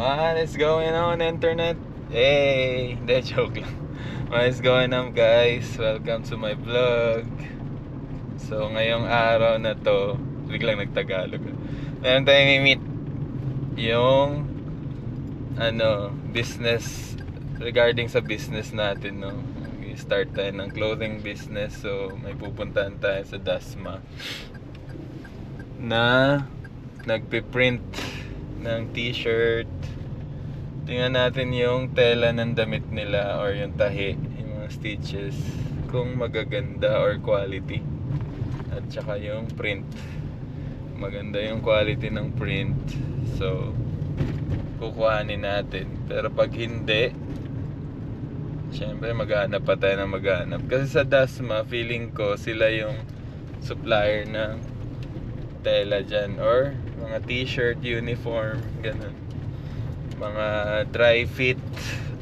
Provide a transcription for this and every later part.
What is going on internet? Hey, hindi joke lang. What is going on guys? Welcome to my vlog. So ngayong araw na to, biglang nagtagalog. Meron tayong meet yung ano, business regarding sa business natin, no. start tayo ng clothing business. So may pupuntahan tayo sa Dasma na nagpiprint ng t-shirt. Tingnan natin yung tela ng damit nila or yung tahi, yung mga stitches, kung magaganda or quality. At saka yung print. Maganda yung quality ng print. So, kukuhanin natin. Pero pag hindi, syempre maghanap pa tayo ng maghanap. Kasi sa Dasma, feeling ko sila yung supplier ng tela dyan or mga t-shirt, uniform, ganun. Mga dry fit,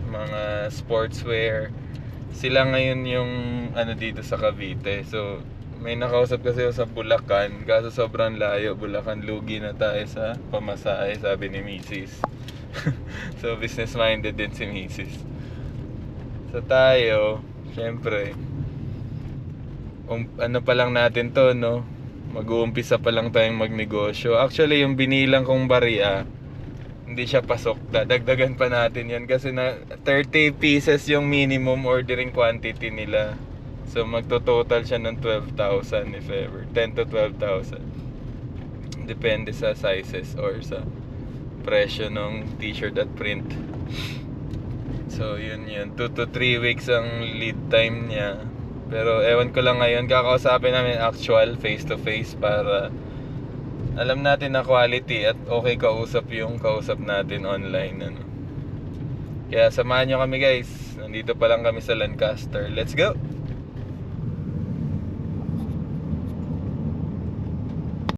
mga sportswear. Sila ngayon yung ano dito sa Cavite. So, may nakausap kasi ako sa Bulacan. Kaso sobrang layo. Bulacan, lugi na tayo sa pamasahe, sabi ni Mrs. so, business-minded din si Mrs. So, tayo, syempre, um, ano pa lang natin to, no? Mag-uumpisa pa lang tayong magnegosyo. Actually, yung binilang kong bariya, hindi siya pasok. Dadagdagan pa natin yan kasi na 30 pieces yung minimum ordering quantity nila. So, magto-total siya ng 12,000 if ever. 10 to 12,000. Depende sa sizes or sa presyo ng t-shirt at print. So, yun yun. 2 to 3 weeks ang lead time niya. Pero ewan ko lang ngayon, kakausapin namin actual face to face para alam natin na quality at okay kausap yung kausap natin online. Ano. Kaya samahan nyo kami guys. Nandito pa lang kami sa Lancaster. Let's go!